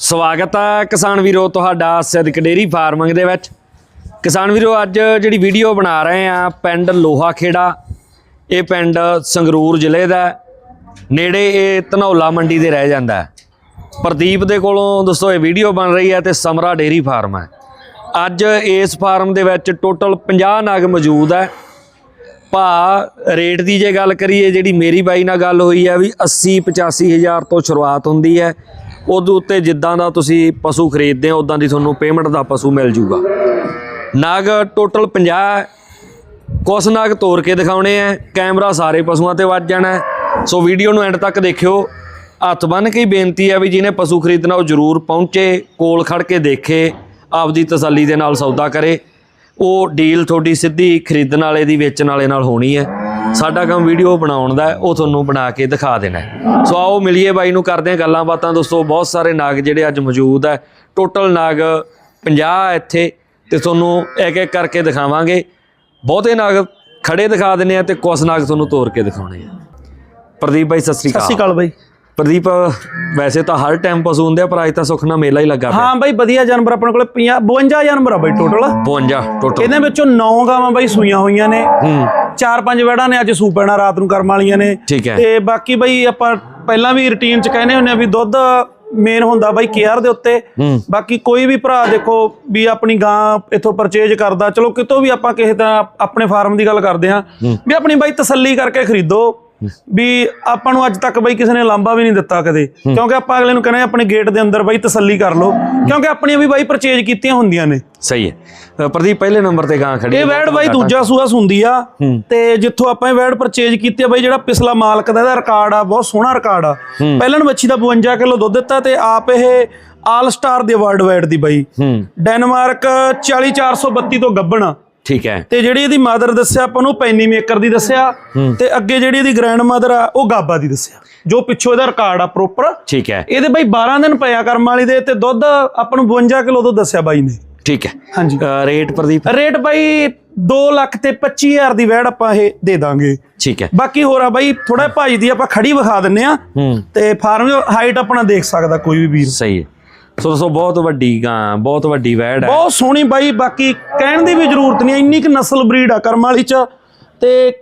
ਸਵਾਗਤ ਹੈ ਕਿਸਾਨ ਵੀਰੋ ਤੁਹਾਡਾ ਸਿੱਧਕ ਡੇਰੀ ਫਾਰਮਿੰਗ ਦੇ ਵਿੱਚ। ਕਿਸਾਨ ਵੀਰੋ, ਅੱਜ ਜਿਹੜੀ ਵੀਡੀਓ ਬਣਾ ਰਹੇ ਆ, ਪਿੰਡ ਲੋਹਾ ਖੇੜਾ ਇਹ ਪਿੰਡ ਸੰਗਰੂਰ ਜ਼ਿਲ੍ਹੇ ਦਾ ਨੇੜੇ ਇਹ ਧਨੌਲਾ ਮੰਡੀ ਦੇ ਰਹਿ ਜਾਂਦਾ ਪ੍ਰਦੀਪ ਦੇ ਕੋਲੋਂ ਦੋਸਤੋ, ਇਹ ਵੀਡੀਓ ਬਣ ਰਹੀ ਹੈ ਤੇ ਸਮਰਾ ਡੇਰੀ ਫਾਰਮ ਹੈ। ਅੱਜ ਇਸ ਫਾਰਮ ਦੇ ਵਿੱਚ ਟੋਟਲ 50 ਨਾਗ ਮੌਜੂਦ ਹੈ। ਭਾ, ਰੇਟ ਦੀ ਜੇ ਗੱਲ ਕਰੀਏ, ਜਿਹੜੀ ਮੇਰੀ ਬਾਈ ਨਾਲ ਗੱਲ ਹੋਈ ਹੈ ਵੀ 80 85 ਹਜ਼ਾਰ ਤੋਂ ਸ਼ੁਰੂਆਤ ਹੁੰਦੀ ਹੈ। ਉਹਦੇ ਉੱਤੇ ਜਿੱਦਾਂ ਦਾ ਤੁਸੀਂ ਪਸ਼ੂ ਖਰੀਦਦੇ ਹੋ ਉਦਾਂ ਦੀ ਤੁਹਾਨੂੰ ਪੇਮੈਂਟ ਦਾ ਪਸ਼ੂ ਮਿਲ ਜੂਗਾ। ਨਾਗ ਟੋਟਲ 50 ਹੈ। ਕੁਛ ਨਗ ਤੋੜ ਕੇ ਦਿਖਾਉਣੇ ਆ ਕੈਮਰਾ ਸਾਰੇ ਪਸ਼ੂਆਂ ਤੇ ਵੱਜ ਜਾਣਾ ਸੋ ਵੀਡੀਓ ਨੂੰ ਐਂਡ ਤੱਕ ਦੇਖਿਓ। ਹੱਥ ਬੰਨ ਕੇ ਹੀ ਬੇਨਤੀ ਹੈ ਵੀ ਜਿਹਨੇ ਪਸ਼ੂ ਖਰੀਦਣਾ, ਉਹ ਜ਼ਰੂਰ ਪਹੁੰਚੇ, ਕੋਲ ਖੜ ਕੇ ਦੇਖੇ, ਆਪਦੀ ਤਸੱਲੀ ਦੇ ਨਾਲ ਸੌਦਾ ਕਰੇ। ਉਹ ਡੀਲ ਤੁਹਾਡੀ ਸਿੱਧੀ ਖਰੀਦਣ ਵਾਲੇ ਦੀ, ਵੇਚਣ ਵਾਲੇ ਨਾਲ ਹੋਣੀ ਹੈ। ਸਾਡਾ ਕੰਮ ਵੀਡੀਓ ਬਣਾਉਣ ਦਾ ਉਹ ਤੁਹਾਨੂੰ ਬਣਾ ਕੇ ਦਿਖਾ ਦੇਣਾ। ਸੋ ਆਓ ਮਿਲੀਏ ਬਾਈ ਨੂੰ ਕਰਦੇ ਹਾਂ ਗੱਲਾਂ ਬਾਤਾਂ। ਦੋਸਤੋ ਬਹੁਤ ਸਾਰੇ ਨਾਗ ਜਿਹੜੇ ਅੱਜ ਮੌਜੂਦ ਹੈ। ਟੋਟਲ ਨਾਗ 50 ਇੱਥੇ ਤੇ ਤੁਹਾਨੂੰ ਇੱਕ ਇੱਕ ਕਰਕੇ ਦਿਖਾਵਾਂਗੇ। ਬਹੁਤੇ ਨਾਗ ਖੜੇ ਦਿਖਾ ਦਿੰਨੇ ਆ ਤੇ ਕੁਛ ਨਾਗ ਤੁਹਾਨੂੰ ਤੋੜ ਕੇ ਦਿਖਾਉਣੇ ਆ। ਪ੍ਰਦੀਪ ਬਾਈ ਸਤਿ ਸ੍ਰੀ ਸਤਿ ਸ਼੍ਰੀ ਅਕਾਲ ਅਕਾਲ ਬਾਈ। ਪ੍ਰਦੀਪ ਵੈਸੇ ਤਾਂ ਹਰ ਟਾਈਮ ਪਸ਼ੂ ਹੁੰਦੇ ਆ ਪਰ ਅੱਜ ਤਾਂ ਸੁਖਨਾ ਮੇਲਾ ਹੀ ਲੱਗਾ ਪਿਆ। ਹਾਂ ਬਾਈ ਵਧੀਆ ਜਾਨਵਰ ਆਪਣੇ ਕੋਲੇ 50 52 ਜਾਨਵਰ ਆ ਬਾਈ ਟੋਟਲ 52 ਟੋਟਲ ਇਹਦੇ ਵਿੱਚੋਂ 9 ਗਾਵਾਂ ਬਾਈ ਸੂਈਆਂ ਹੋਈਆਂ ਨੇ। ਹੂੰ। ਚਾਰ ਪੰਜ ਵੜਾਂ ਨੇ ਅੱਜ ਸੂ ਪੈਣਾ ਰਾਤ ਨੂੰ ਕਰਮ ਵਾਲੀਆਂ ਨੇ। ਠੀਕ ਹੈ। ਤੇ ਬਾਕੀ ਬਾਈ ਆਪਾਂ ਪਹਿਲਾਂ ਵੀ ਰੁਟੀਨ ਚ ਕਹਿੰਦੇ ਹੁੰਨੇ ਆ ਵੀ ਦੁੱਧ ਮੇਨ ਹੁੰਦਾ ਬਾਈ ਕੇਅਰ ਦੇ ਉੱਤੇ। ਬਾਕੀ ਕੋਈ ਵੀ ਭਰਾ ਦੇਖੋ ਵੀ ਆਪਣੀ ਗਾਂ ਇਥੋਂ ਪਰਚੇਜ ਕਰਦਾ ਚਲੋ ਕਿਤੋਂ ਵੀ ਆਪਾਂ ਕਿਸੇ ਤਰ੍ਹਾਂ ਆਪਣੇ ਫਾਰਮ ਦੀ ਗੱਲ ਕਰਦੇ ਆ ਵੀ ਆਪਣੀ ਬਾਈ ਤਸੱਲੀ ਕਰਕੇ ਖਰੀਦੋ। ਵੀ ਆਪਾਂ ਨੂੰ ਅੱਜ ਤੱਕ ਬਾਈ ਕਿਸੇ ਨੇ ਲਾਂਬਾ ਵੀ ਨਹੀਂ ਦਿੱਤਾ ਕਦੇ। ਕਿਉਂਕਿ ਆਪਾਂ ਅਗਲੇ ਨੂੰ ਕਹਿੰਦੇ ਆਪਣੇ ਗੇਟ ਦੇ ਅੰਦਰ ਬਾਈ ਤਸੱਲੀ ਕਰ ਲਓ। ਕਿਉਂਕਿ ਆਪਣੀਆਂ ਵੀ ਬਾਈ ਪਰਚੇਜ ਕੀਤੀਆਂ ਹੁੰਦੀਆਂ ਨੇ। ਸਹੀ ਹੈ। ਪ੍ਰਦੀਪ ਪਹਿਲੇ ਨੰਬਰ ਤੇ ਗਾਂ ਖੜੀ ਇਹ। ਵੈੜ ਬਾਈ ਦੂਜਾ ਸੂਆ ਸੁੰਦੀ ਆ। ਤੇ ਜਿੱਥੋਂ ਆਪਾਂ ਇਹ ਵੈੜ ਪਰਚੇਜ ਕੀਤੀ ਆ ਬਾਈ ਜਿਹੜਾ ਪਿਛਲਾ ਮਾਲਕ ਦਾ ਇਹਦਾ ਰਿਕਾਰਡ ਆ ਬਹੁਤ ਸੋਹਣਾ ਰਿਕਾਰਡ ਆ। ਪਹਿਲਾਂ ਨੂੰ ਮੱਛੀ ਦਾ 52 ਕਿਲੋ ਦੁੱਧ ਦਿੱਤਾ ਤੇ ਆਪ ਇਹ ਆਲ ਸਟਾਰ ਦੇ ਵਰਲਡ ਵਾਈਡ ਦੀ ਬਾਈ। ਡੈਨਮਾਰਕ 40432 ਤੋਂ ਗੱਬਣ ਠੀਕ ਹੈ। ਤੇ ਜਿਹੜੀ ਇਹਦੀ ਮਦਰ ਦੱਸਿਆ ਆਪਾਂ ਨੂੰ ਪੈਨੀ ਮੇਕਰ ਦੀ ਦੱਸਿਆ ਤੇ ਅੱਗੇ ਜਿਹੜੀ ਇਹਦੀ ਗ੍ਰੈਂਡ ਮਦਰ ਆ ਉਹ ਗਾਬਾ ਦੀ ਦੱਸਿਆ ਜੋ ਪਿੱਛੋਂ ਇਹਦਾ ਰਿਕਾਰਡ ਆ ਪ੍ਰੋਪਰ ਠੀਕ ਹੈ। ਇਹਦੇ ਬਾਈ 12 ਦਿਨ ਪਿਆ ਕਰਮ ਵਾਲੀ ਦੇ ਤੇ ਦੁੱਧ ਆਪਾਂ ਨੂੰ 52 ਕਿਲੋ ਤੋਂ ਦੱਸਿਆ ਬਾਈ ਨੇ। ਠੀਕ ਹੈ। ਹਾਂਜੀ। ਰੇਟ ਪ੍ਰਦੀਪ? ਰੇਟ ਬਾਈ 2 ਲੱਖ ਤੇ 25000 ਦੀ ਵੈੜ ਆਪਾਂ ਇਹ ਦੇ ਦਾਂਗੇ। ਠੀਕ ਹੈ। ਬਾਕੀ ਹੋਰ ਆ ਬਾਈ ਥੋੜਾ ਭਾਈ ਦੀ ਆਪਾਂ ਖੜੀ ਵਿਖਾ ਦਿੰਨੇ ਆ। ਤੇ ਫਾਰਮ ਹਾਈਟ ਆਪਣਾ ਦੇਖ ਸਕਦਾ ਕੋਈ ਵੀ ਵੀਰ। ਸਹੀ ਹੈ। ਸੋ ਦੋਸਤੋ ਬਹੁਤ ਵੱਡੀ ਗਾਂ ਬਹੁਤ ਵੱਡੀ ਵੈੜ ਹੈ। ਬਹੁਤ ਸੋਹਣੀ ਬਾਈ ਬਾਕੀ ਕਹਿਣ ਦੀ ਵੀ ਜ਼ਰੂਰਤ ਨਹੀਂ ਇੰਨੀ ਕਿ ਨਸਲ ਬਰੀਡ ਆ ਕਰਮ ਵਾਲੀ ਚ। ਤੇ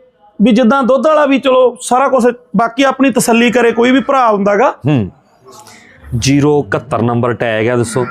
ਵੀ ਜਿੱਦਾਂ ਦੁੱਧ ਵਾਲਾ ਵੀ ਚਲੋ ਸਾਰਾ ਕੁਝ ਬਾਕੀ ਆਪਣੀ ਤਸੱਲੀ ਕਰੇ ਕੋਈ ਵੀ ਭਰਾ ਹੁੰਦਾਗਾ। ਹੂੰ। 071 ਨੰਬਰ ਟੈਗ ਹੈ ਦੱਸੋ।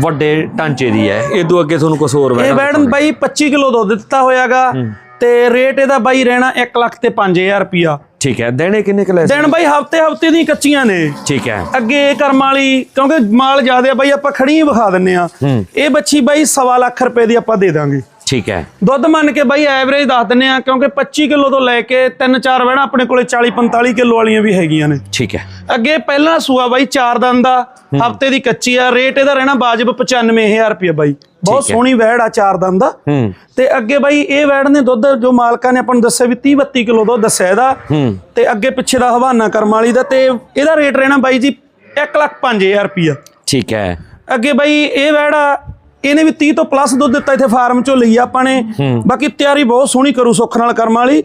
ਵੱਡੇ ਢਾਂਚੇ ਦੀ ਹੈ। ਇਹ ਤੋਂ ਅੱਗੇ ਤੁਹਾਨੂੰ ਕੁਝ ਹੋਰ ਇਹ ਵੈੜ ਵੈੜ ਬਾਈ। 25 ਕਿਲੋ ਦੁੱਧ ਦਿੱਤਾ ਹੋਇਆਗਾ ਤੇ ਰੇਟ ਇਹਦਾ ਬਾਈ ਰਹਿਣਾ 1 ਲੱਖ ਤੇ 5000 ਰੁਪਿਆ ਠੀਕ ਹੈ ਦੇਣੇ ਕਿੰਨੇ ਕੁ ਲੈ ਦਿਨ ਬਾਈ ਹਫ਼ਤੇ ਹਫ਼ਤੇ ਦੀ ਕੱਚੀਆਂ ਨੇ। ਠੀਕ ਹੈ। ਅੱਗੇ ਕਰਮ ਵਾਲੀ ਕਿਉਂਕਿ ਮਾਲ ਜ਼ਿਆਦੇ ਆ ਬਾਈ ਆਪਾਂ ਖੜੀ ਹੀ ਵਿਖਾ ਦਿੰਨੇ ਆ ਇਹ ਬੱਚੀ ਬਾਈ ਸਵਾ ਲੱਖ ਰੁਪਏ ਦੀ ਆਪਾਂ ਦੇ ਦਾਂਗੇ। ਠੀਕ ਹੈ। ਦੁੱਧ ਮੰਨ ਕੇ ਬਾਈ ਐਵਰੇਜ ਦੱਸ ਦਿੰਨੇ ਆ ਕਿਉਂਕਿ 25 ਕਿਲੋ ਤੋਂ ਲੈ ਕੇ 3-4 ਵਹਿਣਾ ਆਪਣੇ ਕੋਲੇ 40-45 ਕਿਲੋ ਵਾਲੀਆਂ ਵੀ ਹੈਗੀਆਂ ਨੇ। ਠੀਕ ਹੈ। ਅੱਗੇ ਪਹਿਲਾ ਸੂਆ ਬਾਈ 4 ਦੰਦ ਦਾ ਹਫ਼ਤੇ ਦੀ ਕੱਚੀ ਆ ਰੇਟ ਇਹਦਾ ਰਹਿਣਾ ਵਾਜਬ 95000 ਰੁਪਏ ਬਾਈ। ਬਹੁਤ। ਸੋਹਣੀ ਵੈੜ ਆ 4 ਦੰਦ। ਦਾ ਹੂੰ। ਤੇ ਅੱਗੇ ਬਾਈ ਇਹ ਵੈੜ ਨੇ ਦੁੱਧ ਜੋ ਮਾਲਕਾਂ ਨੇ ਆਪਾਂ ਨੂੰ ਦੱਸਿਆ ਵੀ 30 32 ਕਿਲੋ ਦੁੱਧ ਦੱਸਿਆ ਇਹਦਾ। ਹੂੰ। ਤੇ ਅੱਗੇ ਪਿੱਛੇ ਦਾ ਹਵਾਨਾ ਕਰਮ ਵਾਲੀ ਦਾ ਤੇ ਇਹਦਾ ਰੇਟ ਰਹਿਣਾ ਬਾਈ ਜੀ 1 ਲੱਖ 5000 ਰੁਪਿਆ ਠੀਕ ਹੈ। ਅੱਗੇ ਬਾਈ ਇਹ ਵੈੜ ਆ ਇਹਨੇ ਵੀ 30 ਤੋਂ ਪਲੱਸ ਦੁੱਧ ਦਿੱਤਾ ਇੱਥੇ ਫਾਰਮ ਚੋਂ ਲਈ ਆਪਾਂ ਨੇ। ਬਾਕੀ ਤਿਆਰੀ ਬਹੁਤ ਸੋਹਣੀ ਕਰੂ ਸੁੱਖ ਨਾਲ ਕਰਮ ਵਾਲੀ।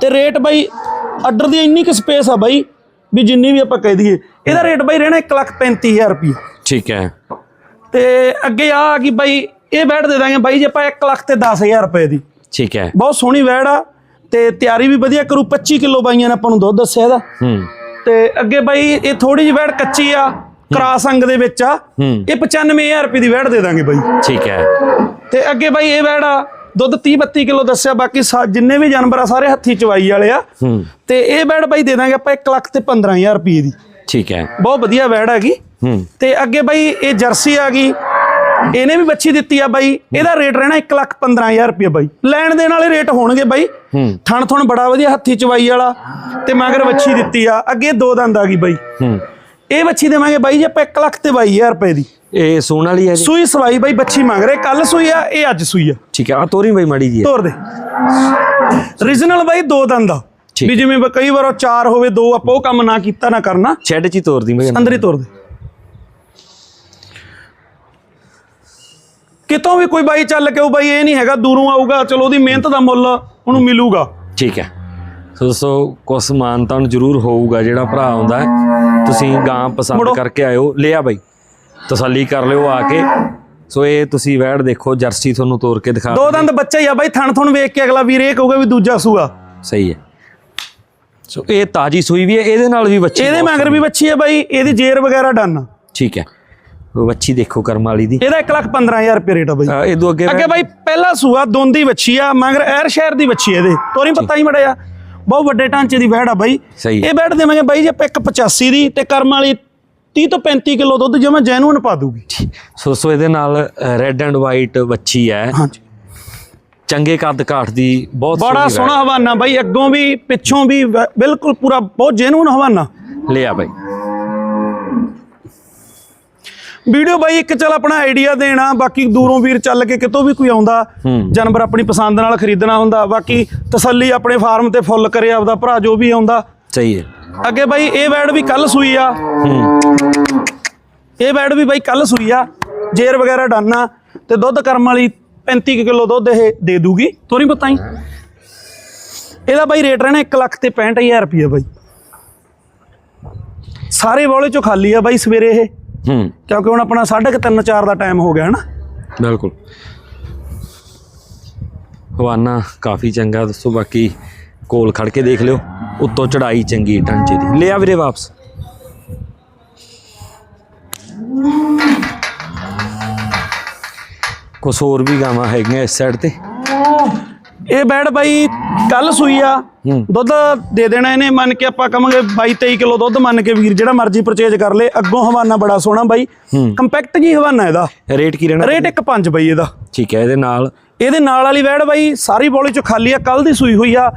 ਤੇ ਰੇਟ ਬਾਈ ਆਰਡਰ ਦੀ ਇੰਨੀ ਕਿ ਸਪੇਸ ਆ ਬਾਈ ਵੀ ਜਿੰਨੀ ਵੀ ਆਪਾਂ ਕਹਿ ਦਈਏ। ਇਹਦਾ ਰੇਟ ਬਾਈ ਰਹਿਣਾ 1 ਲੱਖ 35000 ਰੁਪਏ ਠੀਕ ਹੈ। ਤੇ ਅੱਗੇ ਆ ਗਈ ਬਾਈ ਇਹ ਵੈੜ ਦੇ ਦਾਂਗੇ। ਬਾਈ ਜੇ ਆਪਾਂ 1 ਲੱਖ ਤੇ 10000 ਰੁਪਏ ਦੀ। ਠੀਕ ਹੈ। ਬਹੁਤ ਸੋਹਣੀ ਵੈੜ ਆ ਤੇ ਤਿਆਰੀ ਵੀ ਵਧੀਆ ਕਰੂ। 25 ਕਿਲੋ ਬਾਈਆਂ ਨੇ ਆਪਾਂ ਨੂੰ ਦੁੱਧ ਦੱਸਿਆ ਇਹਦਾ। ਹੂੰ। ਤੇ ਅੱਗੇ ਬਾਈ ਇਹ ਥੋੜੀ ਜਿਹੀ ਵੈੜ ਕੱਚੀ ਆ ਕਰਾਸ ਅੰਗ ਦੇ ਵਿੱਚ ਆ। ਇਹ 95000 ਰੁਪਏ ਦੀ ਵੈੜ ਦੇ ਦਾਂਗੇ ਬਾਈ। ਠੀਕ ਹੈ। ਤੇ ਅੱਗੇ ਬਾਈ ਇਹ ਵੈੜ ਆ ਦੁੱਧ 30 32 ਕਿਲੋ ਦੱਸਿਆ। ਬਾਕੀ ਜਿੰਨੇ ਵੀ ਜਾਨਵਰ ਆ ਸਾਰੇ ਹੱਥੀ ਚਵਾਈ ਵਾਲੇ ਆ। ਹੂੰ। ਤੇ ਇਹ ਵੈੜ ਬਾਈ ਦੇ ਦਾਂਗੇ ਆਪਾਂ 1 ਲੱਖ ਤੇ 15000 ਰੁਪਏ ਦੀ। ਠੀਕ ਹੈ। ਬਹੁਤ ਵਧੀਆ ਵੈੜ ਹੈਗੀ। ਹੂੰ। ਤੇ ਅੱਗੇ ਬਾਈ ਇਹ ਜਰਸੀ ਆ ਗਈ। ਇਹਨੇ ਵੀ ਬੱਚੀ ਦਿੱਤੀ ਆ ਬਾਈ। ਇਹਦਾ ਰੇਟ ਰਹਿਣਾ 1 ਲੱਖ 15000 ਰੁਪਏ ਬਾਈ। ਲੈਣ ਦੇਣ ਵਾਲੇ ਰੇਟ ਹੋਣਗੇ ਬਾਈ। ਥਣ ਥਣ ਬੜਾ ਵਧੀਆ ਹੱਥੀ ਚਵਾਈ ਵਾਲਾ। ਤੇ ਮਗਰ ਬੱਚੀ ਦਿੱਤੀ ਆ ਅੱਗੇ ਦੋ ਦੰਦ ਆ ਗਈ ਬਾਈ। ਇਹ ਬੱਚੀ ਦੇਵਾਂਗੇ ਬਾਈ ਜੀ ਆਪਾਂ 1 ਲੱਖ ਤੇ 22000 ਰੁਪਏ ਦੀ। ਇਹ ਸੂਣ ਵਾਲੀ ਹੈ ਜੀ? ਸੂਈ ਸਵਾਈ ਬਾਈ ਬੱਚੀ ਮੰਗ ਰਹੇ। ਕੱਲ ਸੂਈ ਆ ਇਹ ਅੱਜ ਸੂਈ ਆ। ਠੀਕ ਆ ਤੋਰੀ ਬਈ ਮਾੜੀ ਜੀ। ਤੋਰ ਦੇ। ਰੀਜਨਲ ਬਾਈ ਦੋ ਦੰਦ ਆ। ਵੀ ਜਿਵੇਂ ਕਈ ਵਾਰ ਉਹ ਚਾਰ ਹੋਵੇ ਦੋ ਆਪਾਂ ਉਹ ਕੰਮ ਨਾ ਕੀਤਾ ਨਾ ਕਰਨਾ। ਸ਼ੈੱਡ ਚ ਹੀ ਤੋਰਦੀ ਮੈਂ ਅੰਦਰ ਹੀ ਤੋਰ ਦੇ। ਕਿਤੋਂ ਵੀ ਕੋਈ ਬਾਈ ਚੱਲ ਕੇ ਉਹ ਬਾਈ ਇਹ ਨਹੀਂ ਹੈਗਾ ਦੂਰੋਂ ਆਊਗਾ ਚਲੋ ਉਹਦੀ ਮਿਹਨਤ ਦਾ ਮੁੱਲ ਉਹਨੂੰ ਮਿਲੂਗਾ। ਠੀਕ ਹੈ। ਸੋ ਦੋਸਤੋ ਕੁਛ ਸਮਾਨ ਤਾਂ ਜ਼ਰੂਰ ਹੋਊਗਾ ਜਿਹੜਾ ਭਰਾ ਆਉਂਦਾ। ਤੁਸੀਂ ਗਾਂ ਪਸੰਦ। ਕਰਕੇ ਆਇਓ। ਲਿਆ ਬਾਈ ਤਸੱਲੀ ਕਰ ਲਿਓ ਆ ਕੇ। ਸੋ ਇਹ ਤੁਸੀਂ ਵੈੜ ਦੇਖੋ ਜਰਸੀ ਤੁਹਾਨੂੰ ਤੋੜ ਕੇ ਦਿਖਾ ਦੋ ਦੰਦ। ਬੱਚਾ ਹੀ ਆ ਬਾਈ ਥਣ ਥਣ ਵੇਖ ਕੇ ਅਗਲਾ ਵੀਰ ਇਹ ਕਹੂਗਾ ਵੀ ਦੂਜਾ ਸੂਆ। ਸਹੀ ਹੈ। ਸੋ ਇਹ ਤਾਜੀ ਸੂਈ ਵੀ ਹੈ ਇਹਦੇ ਨਾਲ ਵੀ ਬੱਚੀ ਇਹਦੇ ਮਗਰ ਵੀ ਬੱਚੀ ਹੈ ਬਾਈ ਇਹਦੀ ਜੇਰ ਵਗੈਰਾ ਡਨ। ਠੀਕ ਹੈ। ਬੱਚੀ ਦੇਖੋ ਕਰਮ ਵਾਲੀ ਦੀ। ਇਹਦਾ 1 ਲੱਖ 15000 ਰੁਪਏ ਰੇਟ ਆ ਬਾਈ। ਅ, ਇਹਦੋਂ ਅੱਗੇ ਅੱਗੇ ਬਾਈ ਪਹਿਲਾ ਸੂਆ ਦੋਂਦੀ ਬੱਚੀ ਆ ਮਗਰ ਐਰ ਸ਼ਹਿਰ ਦੀ ਆ ਇਹਦੇ। ਤੋਰੀ ਪਤਾ ਹੀ ਮੜਿਆ। ਬਹੁਤ ਵੱਡੇ ਢਾਂਚੇ ਦੀ ਵਹਿੜ ਆ ਬਾਈ। ਇਹ ਵਹਿੜ ਦੇਵਾਂਗੇ ਬਾਈ ਜੇ ਆਪਾਂ ਇੱਕ 85 ਦੀ ਤੇ ਕਰਮ ਵਾਲੀ 30 ਤੋਂ 35 ਕਿਲੋ ਦੁੱਧ ਜਮਾ ਜੈਨੂਨ ਪਾ ਦੂਗੀ। ਸੋ ਸੋ ਇਹਦੇ ਨਾਲ ਰੈੱਡ ਐਂਡ ਵਾਈਟ ਬੱਚੀ ਹੈ। ਹਾਂਜੀ। ਚੰਗੇ ਕੱਦ ਕਾਠ ਦੀ ਬਹੁਤ ਬੜਾ ਸੋਹਣੀ ਹਵਾਨਾ ਬਾਈ ਅੱਗੋਂ ਵੀ ਪਿੱਛੋਂ ਵੀ ਬਿਲਕੁਲ ਪੂਰਾ ਬਹੁਤ ਜੈਨੂਨ ਹਵਾਨਾ। ਲਿਆ ਬਾਈ। ਵੀਡੀਓ ਬਾਈ ਇੱਕ ਚੱਲ ਆਪਣਾ ਆਈਡੀਆ ਦੇਣਾ ਬਾਕੀ ਦੂਰੋਂ ਵੀਰ ਚੱਲ ਕੇ ਕਿਤੋਂ ਵੀ ਕੋਈ ਆਉਂਦਾ। ਜਾਨਵਰ ਆਪਣੀ ਪਸੰਦ ਨਾਲ ਖਰੀਦਣਾ ਹੁੰਦਾ ਬਾਕੀ ਤਸੱਲੀ ਆਪਣੇ ਫਾਰਮ ਤੇ ਫੁੱਲ ਕਰੇ ਆਪਦਾ ਭਰਾ ਜੋ ਵੀ ਆਉਂਦਾ। ਸਹੀ ਹੈ। ਅੱਗੇ ਬਾਈ ਇਹ ਵੈੜ ਵੀ ਕੱਲ ਸੂਈ ਆ। ਇਹ ਵੈੜ ਵੀ ਬਾਈ ਕੱਲ ਸੂਈ ਆ। ਜੇਰ ਵਗੈਰਾ ਡਾਨਾ ਤੇ ਦੁੱਧ ਕਰਮ ਵਾਲੀ 35 ਕਿਲੋ ਦੁੱਧ ਇਹ ਦੇ ਦੂਗੀ। ਤੋਰੀ ਪਤਾਈ ਇਹਦਾ ਬਾਈ ਰੇਟ ਰਹਿਣਾ 1 ਲੱਖ ਤੇ 65000 ਰੁਪਏ ਬਾਈ। ਸਾਰੇ ਬੋਲੇ ਚੋਂ ਖਾਲੀ ਆ ਬਾਈ ਸਵੇਰੇ ਇਹ। ਹੂੰ। ਕਿਉਂਕਿ ਹੁਣ ਆਪਣਾ 3:30 4 ਦਾ ਟਾਈਮ ਹੋ ਗਿਆ ਹਨਾ? ਬਿਲਕੁਲ। ਹਵਾਨਾ ਕਾਫੀ ਚੰਗਾ ਦੱਸੋ ਬਾਕੀ ਕੋਲ ਖੜ ਕੇ ਦੇਖ ਲਿਓ। ਉੱਤੋਂ ਚੜਾਈ ਚੰਗੀ ਢਾਂਚੇ ਦੀ। ਲਿਆ ਵੀਰੇ ਵਾਪਸ। ਕੁਛ ਹੋਰ ਵੀ ਗਾਵਾਂ ਹੈਗੀਆਂ ਇਸ ਸਾਈਡ ਤੇ। ਇਹ ਬੈਡ ਬਾਈ ਕੱਲ ਸੂਈ ਆ। ਦੁੱਧ ਦੇ ਦੇਣਾ ਇਹਨੇ ਮੰਨ ਕੇ ਆਪਾਂ ਕਵਾਂਗੇ 22 23 ਕਿਲੋ ਦੁੱਧ ਮੰਨ ਕੇ ਵੀਰ ਜਿਹੜਾ ਮਰਜ਼ੀ ਪਰਚੇਜ ਕਰ ਲੇ ਅੱਗੋਂ ਹਵਾਨਾ ਬੜਾ ਸੋਹਣਾ ਬਾਈ। ਕੰਪੈਕਟ ਜੀ ਹਵਾਨਾ ਇਹਦਾ। ਰੇਟ ਕੀ ਰਹਿਣਾ ਰੇਟ 1.5 ਬਾਈ ਇਹਦਾ। ਠੀਕ ਹੈ ਇਹਦੇ ਨਾਲ? ਇਹਦੇ ਨਾਲ ਵਾਲੀ ਵੈੜ ਬਾਈ ਸਾਰੀ ਬੋਲੀ ਚ ਖਾਲੀ ਆ ਕੱਲ ਦੀ ਸੂਈ ਹੋਈ ਆ।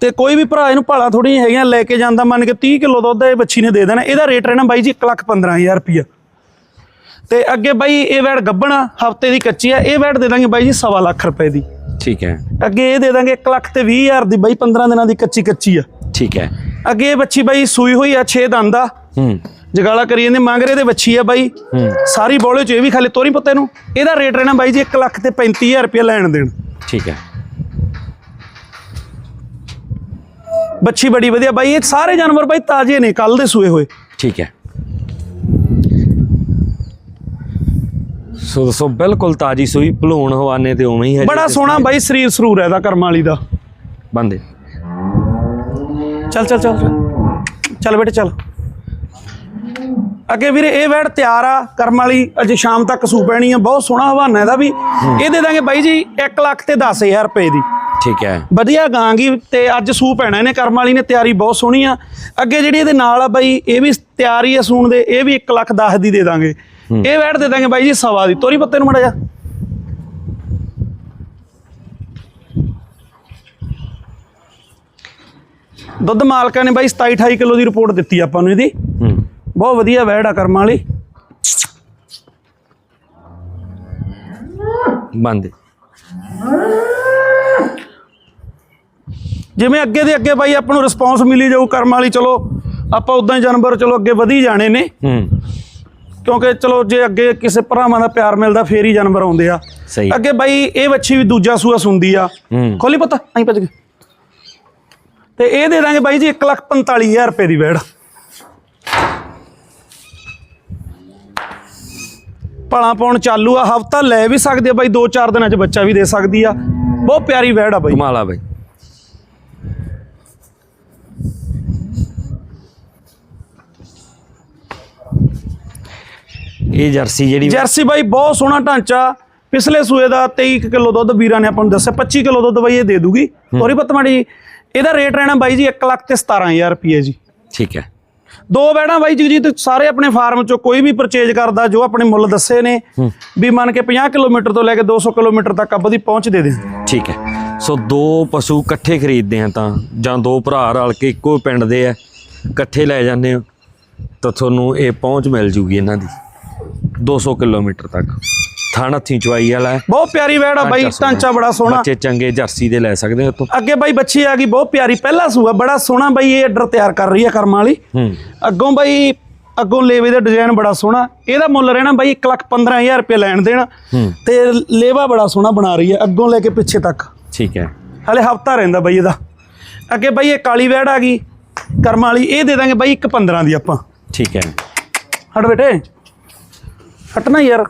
ਤੇ ਕੋਈ ਵੀ ਭਰਾ ਇਹਨੂੰ ਭਾਲਾ ਥੋੜੀ ਹੈਗੀਆਂ ਲੈ ਕੇ ਜਾਂਦਾ ਮੰਨ ਕੇ 30 ਕਿਲੋ ਦੁੱਧ ਇਹ ਬੱਚੀ ਨੇ ਦੇ ਦੇਣਾ। ਇਹਦਾ ਰੇਟ ਰਹਿਣਾ ਬਾਈ ਜੀ 1 ਲੱਖ 15000 ਰੁਪਿਆ ਤੇ ਅੱਗੇ ਬਾਈ ਇਹ ਵੈੜ ਗੱਬਣ ਹਫ਼ਤੇ ਦੀ ਕੱਚੀ ਆ ਇਹ ਵੈੜ ਦੇ ਦਾਂਗੇ ਬਾਈ ਜੀ ਸਵਾ ਲੱਖ ਰੁਪਏ ਦੀ। ਠੀਕ ਹੈ। ਅੱਗੇ ਇਹ ਦੇ ਦਾਂਗੇ 1 ਲੱਖ ਤੇ 20000 ਦੀ ਬਾਈ 15 ਦਿਨਾਂ ਦੀ ਕੱਚੀ ਕੱਚੀ ਆ। ਠੀਕ ਹੈ। ਅੱਗੇ ਇਹ ਬੱਚੀ ਬਾਈ ਸੂਈ ਹੋਈ ਆ 6 ਦੰਦ ਆ। ਹੂੰ। ਜਗਾਲਾ ਕਰੀ ਜਾਂਦੇ ਮੰਗਰੇ ਦੇ ਬੱਚੀ ਆ ਬਾਈ। ਹੂੰ। ਸਾਰੀ ਬੋਲੇ ਚ ਇਹ ਵੀ ਖਾਲੀ ਤੋਰੀ ਪੁੱਤੇ ਨੂੰ। ਇਹਦਾ ਰੇਟ ਰਹਿਣਾ ਬਾਈ ਜੀ 1 ਲੱਖ ਤੇ 35000 ਰੁਪਏ ਲੈਣ ਦੇਣ। ਠੀਕ ਹੈ। ਬੱਚੀ ਬੜੀ ਵਧੀਆ ਬਾਈ ਇਹ ਸਾਰੇ ਜਾਨਵਰ ਬਾਈ ਤਾਜ਼ੇ ਨੇ ਕੱਲ ਦੇ ਸੂਏ ਹੋਏ। ਠੀਕ ਹੈ। ਸੋ ਸੋ ਬਿਲਕੁਲ ਤਾਜੀ ਸੂਈ ਭਲੂਣ ਹਵਾਨੇ ਤੇ ਉਵੇਂ ਹੀ ਹੈ ਬੜਾ ਸੋਹਣਾ ਬਾਈ ਸਰੀਰ ਸਰੂਰ ਹੈ ਇਹਦਾ ਕਰਮ ਵਾਲੀ ਦਾ। ਬੰਦੇ ਚੱਲ ਚੱਲ ਚੱਲ ਚੱਲ ਬੇਟੇ ਚੱਲ। ਅੱਗੇ ਵੀਰੇ ਇਹ ਵੈੜ ਤਿਆਰ ਆ ਕਰਮ ਵਾਲੀ ਅੱਜ ਸ਼ਾਮ ਤੱਕ ਸੂ ਪੈਣੀ ਆ ਬਹੁਤ ਸੋਹਣਾ ਹਵਾਨਾ ਇਹਦਾ ਵੀ। ਇਹ ਦੇ ਦਾਂਗੇ ਬਾਈ ਜੀ 1 ਲੱਖ ਤੇ 10000 ਰੁਪਏ ਦੀ। ਠੀਕ ਹੈ। ਵਧੀਆ ਗਾਂਗੀ ਤੇ ਅੱਜ ਸੂ ਪੈਣਾ ਇਹਨੇ ਕਰਮ ਵਾਲੀ ਨੇ ਤਿਆਰੀ ਬਹੁਤ ਸੋਹਣੀ ਆ। ਅੱਗੇ ਜਿਹੜੀ ਇਹਦੇ ਨਾਲ ਆ ਬਾਈ ਇਹ ਵੀ ਤਿਆਰੀ ਆ ਸੂਣ ਦੇ ਇਹ ਵੀ 1 ਲੱਖ 10 ਦੀ ਦੇ ਦਾਂਗੇ। ਇਹ ਵੈੜ ਦੇ ਦਾਂਗੇ ਬਾਈ ਜੀ ਸਵਾ ਦੀ। ਤੋਰੀ ਪੱਤੇ ਨੂੰ ਮੜਾ ਜਾ ਦੁੱਧ ਮਾਲਕਾਂ ਨੇ ਬਾਈ 27 28 ਕਿਲੋ ਦੀ ਰਿਪੋਰਟ ਦਿੱਤੀ ਆਪਾਂ ਨੂੰ ਇਹਦੀ। ਹੂੰ। ਬਹੁਤ ਵਧੀਆ ਵੈੜ ਆ ਕਰਮਾਂ ਵਾਲੀ। ਬੰਦੇ। ਜਿਵੇਂ ਅੱਗੇ ਦੇ ਅੱਗੇ ਬਾਈ ਆਪਾਂ ਨੂੰ ਰਿਸਪੌਂਸ ਮਿਲੀ ਜਾਊ ਕਰਮਾਂ ਵਾਲੀ ਚਲੋ ਆਪਾਂ ਉਦਾਂ ਹੀ ਜਾਨਵਰ ਚਲੋ ਅੱਗੇ ਵਧੀ ਜਾਣੇ ਨੇ। ਹੂੰ। ਕਿਉਂਕਿ ਚਲੋ ਜੇ ਅੱਗੇ ਕਿਸੇ ਭਰਾਵਾਂ ਦਾ ਪਿਆਰ ਮਿਲਦਾ ਫੇਰ ਹੀ ਜਾਨਵਰ ਆਉਂਦੇ ਆ। ਸਹੀ। ਅੱਗੇ ਬਾਈ ਇਹ ਵੱਛੀ ਵੀ ਦੂਜਾ ਸੂਆ ਸੁੰਦੀ ਆ। ਖੋਲੀ ਪਤਾ ਅਸੀਂ ਭੱਜ ਗਏ ਤੇ ਇਹ ਦੇ ਦਾਂਗੇ ਬਾਈ ਜੀ 145000 ਰੁਪਏ ਦੀ ਵੈੜ। ਭਲਾ ਪਾਉਣ ਚਾਲੂ ਆ ਹਫਤਾ ਲੈ ਵੀ ਸਕਦੇ ਆ ਬਾਈ 2-4 ਦਿਨਾਂ ਚ ਬੱਚਾ ਵੀ ਦੇ ਸਕਦੀ ਆ। ਬਹੁਤ ਪਿਆਰੀ ਵੈੜ ਆ ਬਾਈ। ਕਮਾਲਾ ਬਾਈ। ਇਹ ਜਰਸੀ ਜਿਹੜੀ ਜਰਸੀ ਬਾਈ ਬਹੁਤ ਸੋਹਣਾ ਢਾਂਚਾ। ਪਿਛਲੇ ਸੂਏ ਦਾ 23 ਕਿਲੋ ਦੁੱਧ ਵੀਰਾਂ ਨੇ ਆਪਾਂ ਨੂੰ ਦੱਸਿਆ 25 ਕਿਲੋ ਦੁੱਧ ਬਾਈ ਇਹ ਦੇ ਦੂਗੀ। ਤੋਰੀ ਪਤਮਾੜੀ ਜੀ ਇਹਦਾ ਰੇਟ ਰਹਿਣਾ ਬਾਈ ਜੀ 1 ਲੱਖ ਤੇ 17000 ਰੁਪਏ ਜੀ। ਠੀਕ ਹੈ। ਦੋ ਬੈੜਾਂ ਬਾਈ ਜਗਜੀਤ ਸਾਰੇ ਆਪਣੇ ਫਾਰਮ ਚੋਂ ਕੋਈ ਵੀ ਪਰਚੇਜ ਕਰਦਾ ਜੋ ਆਪਣੇ ਮੁੱਲ ਦੱਸੇ ਨੇ ਵੀ ਮੰਨ ਕੇ 50 ਕਿਲੋਮੀਟਰ ਤੋਂ ਲੈ ਕੇ 200 ਕਿਲੋਮੀਟਰ ਤੱਕ ਆਪਾਂ ਦੀ ਪਹੁੰਚ ਦੇ ਦੇ ਠੀਕ ਹੈ। ਸੋ ਦੋ ਪਸ਼ੂ ਇਕੱਠੇ ਖਰੀਦਦੇ ਆ ਤਾਂ ਜਾਂ ਦੋ ਭਰਾ ਰਲ ਕੇ ਇੱਕੋ ਪਿੰਡ ਦੇ ਆ ਇਕੱਠੇ ਲੈ ਜਾਂਦੇ ਹੋ ਤਾਂ ਤੁਹਾਨੂੰ ਇਹ ਪਹੁੰਚ ਮਿਲ ਜੂਗੀ ਇਹਨਾਂ ਦੀ। 200 ਕਿਲੋਮੀਟਰ ਤੱਕ। ਥਾਣਾ ਹੱਥੀਂ ਚਵਾਈ ਵਾਲਾ ਹੈ। ਬਹੁਤ ਪਿਆਰੀ ਵੈੜ ਆ ਬਾਈ। ਢਾਂਚਾ ਬੜਾ ਸੋਹਣਾ। ਬੱਚੇ ਚੰਗੇ ਜਰਸੀ ਦੇ ਲੈ ਸਕਦੇ ਹੋ ਤੋਂ ਅੱਗੇ ਬਾਈ ਬੱਚੀ ਆ ਗਈ ਬਹੁਤ ਪਿਆਰੀ ਪਹਿਲਾ ਸੂਆ ਬੜਾ ਸੋਹਣਾ ਬਾਈ ਇਹ ਆਰਡਰ ਤਿਆਰ ਕਰ ਰਹੀ ਆ ਕਰਮਾਂ ਵਾਲੀ। ਹੂੰ। ਅੱਗੋਂ ਬਾਈ ਅੱਗੋਂ ਲੇਵੇ ਦਾ ਡਿਜ਼ਾਈਨ ਬੜਾ ਸੋਹਣਾ। ਇਹਦਾ ਮੁੱਲ ਰਹਿਣਾ ਬਾਈ 115000 ਰੁਪਏ ਲੈਣ ਦੇਣ। ਹੂੰ। ਤੇ ਲੇਵਾ ਬੜਾ ਸੋਹਣਾ ਬਣਾ ਰਹੀ ਹੈ ਅੱਗੋਂ ਲੈ ਕੇ ਪਿੱਛੇ ਤੱਕ। ਠੀਕ ਹੈ। ਹਲੇ ਹਫਤਾ ਰਹਿੰਦਾ ਬਾਈ ਇਹਦਾ। ਅੱਗੇ ਬਾਈ ਇਹ ਕਾਲੀ ਵੈੜ ਆ ਗਈ ਕਰਮਾਂ ਵਾਲੀ ਇਹ ਦੇ ਦਾਂਗੇ ਬਾਈ 115 ਦੀ ਆਪਾਂ। ਠੀਕ ਹੈ। ਹਟ ਬੇਟੇ। ਹਟਣਾ ਯਾਰ।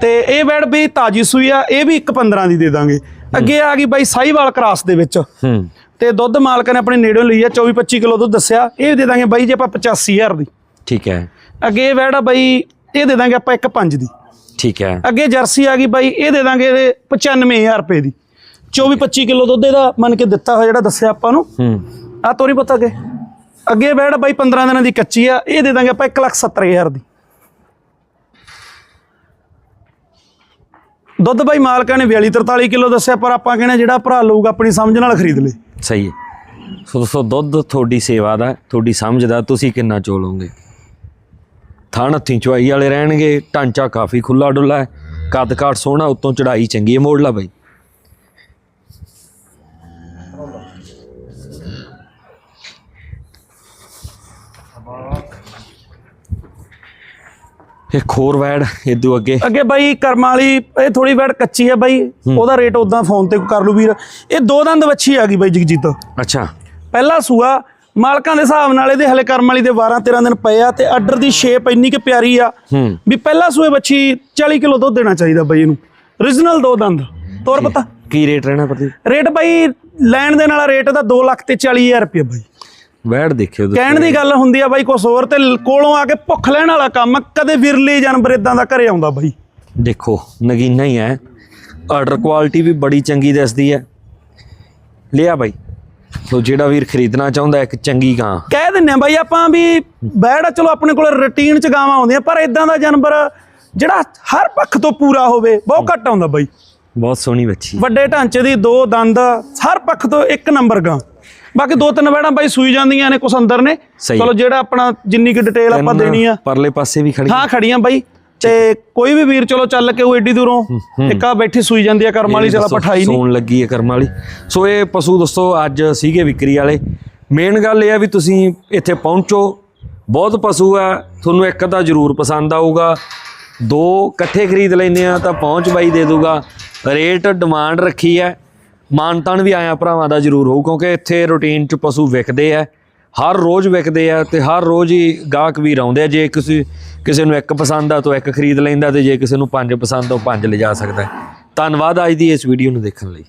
ਤੇ ਇਹ ਬੈਡ ਵੀ ਤਾਜੀ ਸੂਈ ਆ ਇਹ ਵੀ 1.15 ਦੀ ਦੇ ਦਾਂਗੇ। ਅੱਗੇ ਆ ਗਈ ਬਾਈ ਸਾਈਵਾਲ ਕਰਾਸ ਦੇ ਵਿੱਚ। ਹੂੰ। ਤੇ ਦੁੱਧ ਮਾਲਕ ਨੇ ਆਪਣੇ ਨੇੜੋਂ ਲਈ ਆ 24 25 ਕਿਲੋ ਦੁੱਧ ਦੱਸਿਆ। ਇਹ ਦੇ ਦਾਂਗੇ ਬਾਈ ਜੇ ਆਪਾਂ 85000 ਦੀ। ਠੀਕ ਹੈ। ਅੱਗੇ ਇਹ ਬੈਡ ਆ ਬਾਈ ਇਹ ਦੇ ਦਾਂਗੇ ਆਪਾਂ 1.5 ਦੀ। ਠੀਕ ਹੈ। ਅੱਗੇ ਜਰਸੀ ਆ ਗਈ ਬਾਈ ਇਹ ਦੇ ਦਾਂਗੇ ਇਹਦੇ 95000 ਰੁਪਏ ਦੀ। 24 25 ਕਿਲੋ ਦੁੱਧ ਇਹਦਾ ਮੰਨ ਕੇ ਦਿੱਤਾ ਹੋਇਆ ਜਿਹੜਾ ਦੱਸਿਆ ਆਪਾਂ ਨੂੰ। ਹੂੰ। ਆ ਤੋਰੀ ਪਤਾ ਅੱਗੇ। ਅੱਗੇ ਬੈੜ ਬਾਈ 15 ਦਿਨਾਂ ਦੀ ਕੱਚੀ ਆ, ਇਹ ਦੇ ਦਾਂਗੇ ਆਪਾਂ 170000 ਦੀ। ਦੁੱਧ ਬਾਈ ਮਾਲਕਾਂ ਨੇ 42 43 ਕਿਲੋ ਦੱਸਿਆ, ਪਰ ਆਪਾਂ ਕਹਿੰਦੇ ਜਿਹੜਾ ਭਰਾ ਲਊਗਾ ਆਪਣੀ ਸਮਝ ਨਾਲ ਖਰੀਦ ਲੇ। ਸਹੀ ਹੈ। ਸੋ ਸੋ ਦੁੱਧ ਤੁਹਾਡੀ ਸੇਵਾ ਦਾ, ਤੁਹਾਡੀ ਸਮਝ ਦਾ, ਤੁਸੀਂ ਕਿੰਨਾ ਚੋਲੋਗੇ ਥਣ ਹੱਥੀਂ ਚੁਆਈ ਵਾਲੇ ਰਹਿਣਗੇ, ਢਾਂਚਾ ਕਾਫੀ ਖੁੱਲਾ ਡੁੱਲਾ ਹੈ। ਕੱਦ ਕਾਠ ਸੋਹਣਾ, ਉੱਤੋਂ ਚੜਾਈ ਚੰਗੀ ਹੈ ਮੋੜ ਲਾ ਬਾਈ। ਇਹ ਖੋਰ ਵੈੜ ਇਦੋਂ ਅੱਗੇ। ਅੱਗੇ ਬਾਈ ਕਰਮਾਂ ਵਾਲੀ ਇਹ ਥੋੜੀ ਬੈੜ ਕੱਚੀ ਆ ਬਾਈ। ਉਹਦਾ ਰੇਟ ਉਦਾਂ ਫੋਨ ਤੇ ਕਰ ਲੂ ਵੀਰ। ਇਹ ਦੋ ਦੰਦ ਵੱਛੀ ਆ ਗਈ ਬਾਈ ਜਗਜੀਤ। ਅੱਛਾ। ਪਹਿਲਾ ਸੂਆ ਮਾਲਕਾਂ ਦੇ ਹਿਸਾਬ ਨਾਲ ਇਹਦੇ ਹਲੇ ਕਰਮ ਵਾਲੀ ਦੇ 12 13 ਦਿਨ ਪਏ ਆ ਤੇ ਆਰਡਰ ਦੀ ਸ਼ੇਪ ਇੰਨੀ ਕਿ ਪਿਆਰੀ ਆ ਹੂੰ। ਵੀ ਪਹਿਲਾ ਸੂਏ ਬੱਚੀ 40 ਕਿਲੋ ਦੁੱਧ ਦੇਣਾ ਚਾਹੀਦਾ ਬਾਈ ਇਹਨੂੰ। Origignal ਦੋ ਦੰਦ। ਤੋਰ ਪਤਾ। ਕੀ ਰੇਟ ਰਹਿਣਾ ਪ੍ਰਤੀ ਰੇਟ ਬਾਈ ਲੈਣ ਦੇ ਨਾਲ ਰੇਟ ਦਾ 2 ਲੱਖ ਤੇ 40000 ਰੁਪਏ ਬਾਈ। ਵੈੜ ਦੇਖਿਓ ਤੁਸੀਂ। ਕਹਿਣ ਦੀ ਗੱਲ ਹੁੰਦੀ ਆ ਬਾਈ ਕੁਛ ਹੋਰ ਤੇ ਕੋਲੋਂ ਆ ਕੇ ਭੁੱਖ ਲੈਣ ਵਾਲਾ ਕੰਮ। ਕਦੇ ਵਿਰਲੇ ਜਾਨਵਰ ਇਦਾਂ ਦਾ ਘਰੇ ਆਉਂਦਾ ਬਾਈ। ਦੇਖੋ ਨਗੀਨਾ ਹੀ ਹੈ। ਆਰਡਰ ਕੁਆਲਿਟੀ ਵੀ ਬੜੀ ਚੰਗੀ ਦਿਸਦੀ ਹੈ। ਲਿਆ ਬਾਈ। ਸੋ ਜਿਹੜਾ ਵੀਰ ਖਰੀਦਣਾ ਚਾਹੁੰਦਾ ਇੱਕ ਚੰਗੀ ਗਾਂ। ਕਹਿ ਦਿੰਨੇ ਆ ਬਾਈ ਆਪਾਂ ਵੀ ਬੈੜ ਚਲੋ ਆਪਣੇ ਕੋਲ ਰੁਟੀਨ ਚ ਗਾਵਾਂ ਆਉਂਦੀਆਂ ਪਰ ਇਦਾਂ ਦਾ ਜਾਨਵਰ ਜਿਹੜਾ ਹਰ ਪੱਖ ਤੋਂ ਪੂਰਾ ਹੋਵੇ ਬਹੁਤ ਘੱਟ ਆਉਂਦਾ ਬਾਈ। ਬਹੁਤ ਸੋਹਣੀ ਬੱਚੀ ਵੱਡੇ ਢਾਂਚੇ ਦੀ ਦੋ ਦੰਦ ਹਰ ਪੱਖ ਤੋਂ ਇੱਕ ਨੰਬਰ ਗਾਂ। ਬਾਕੀ ਦੋ ਤਿੰਨ ਵੈੜਾਂ ਬਾਈ ਸੂਈ ਜਾਂਦੀਆਂ ਨੇ ਕੁਛ ਅੰਦਰ ਨੇ। ਚਲੋ ਜਿਹੜਾ ਆਪਣਾ ਜਿੰਨੀ ਕੁ ਡਿਟੇਲ ਆਪਾਂ ਦੇਣੀ ਆ। ਪਰਲੇ ਪਾਸੇ ਵੀ ਖੜੀ ਹਾਂ ਖੜੀਆਂ ਬਾਈ। ਤੇ ਕੋਈ ਵੀ ਵੀਰ ਚਲੋ ਚੱਲ ਕੇ ਉਹ ਏਡੀ ਦੂਰੋਂ ਇੱਕ ਆ ਬੈਠੀ ਸੂਈ ਜਾਂਦੀ ਆ ਕਰਮ ਵਾਲੀ ਚਲ ਆਪਾਂ ਠਾਈ ਨਹੀਂ। ਸੌਣ ਲੱਗੀ ਹੈ ਕਰਮ ਵਾਲੀ। ਸੋ ਇਹ ਪਸ਼ੂ ਦੋਸਤੋ ਅੱਜ ਸੀਗੇ ਵਿਕਰੀ ਵਾਲੇ। ਮੇਨ ਗੱਲ ਇਹ ਆ ਵੀ ਤੁਸੀਂ ਇੱਥੇ ਪਹੁੰਚੋ। ਬਹੁਤ ਪਸ਼ੂ ਆ ਤੁਹਾਨੂੰ ਇੱਕ ਤਾਂ ਜ਼ਰੂਰ ਪਸੰਦ ਆਊਗਾ। ਦੋ ਇਕੱਠੇ ਖਰੀਦ ਲੈਂਦੇ ਆ ਤਾਂ ਪਹੁੰਚ ਬਾਈ ਦੇ ਦੂਗਾ। ਰੇਟ ਡਿਮਾਂਡ ਰੱਖੀ ਹੈ ਮਾਨਤਾਨ ਵੀ ਆਇਆ ਭਰਾਵਾਂ ਦਾ ਜ਼ਰੂਰ ਹੋਊ, ਕਿਉਂਕਿ ਇੱਥੇ ਰੂਟੀਨ ਚ ਪਸ਼ੂ ਵਿਕਦੇ ਆ, ਹਰ ਰੋਜ਼ ਵਿਕਦੇ ਆ ਤੇ ਹਰ ਰੋਜ਼ ਹੀ ਗਾਹਕ ਵੀਰ ਆਉਂਦੇ ਆ, ਜੇ ਕਿਸੇ ਕਿਸੇ ਨੂੰ ਇੱਕ ਪਸੰਦ ਆ ਤਾਂ ਇੱਕ ਖਰੀਦ ਲੈਂਦਾ ਤੇ ਜੇ ਕਿਸੇ ਨੂੰ ਪੰਜ ਪਸੰਦ ਆ, ਉਹ ਪੰਜ ਲਿਜਾ ਸਕਦਾ ਧੰਨਵਾਦ ਅੱਜ ਦੀ ਇਸ ਵੀਡੀਓ ਨੂੰ ਦੇਖਣ ਲਈ।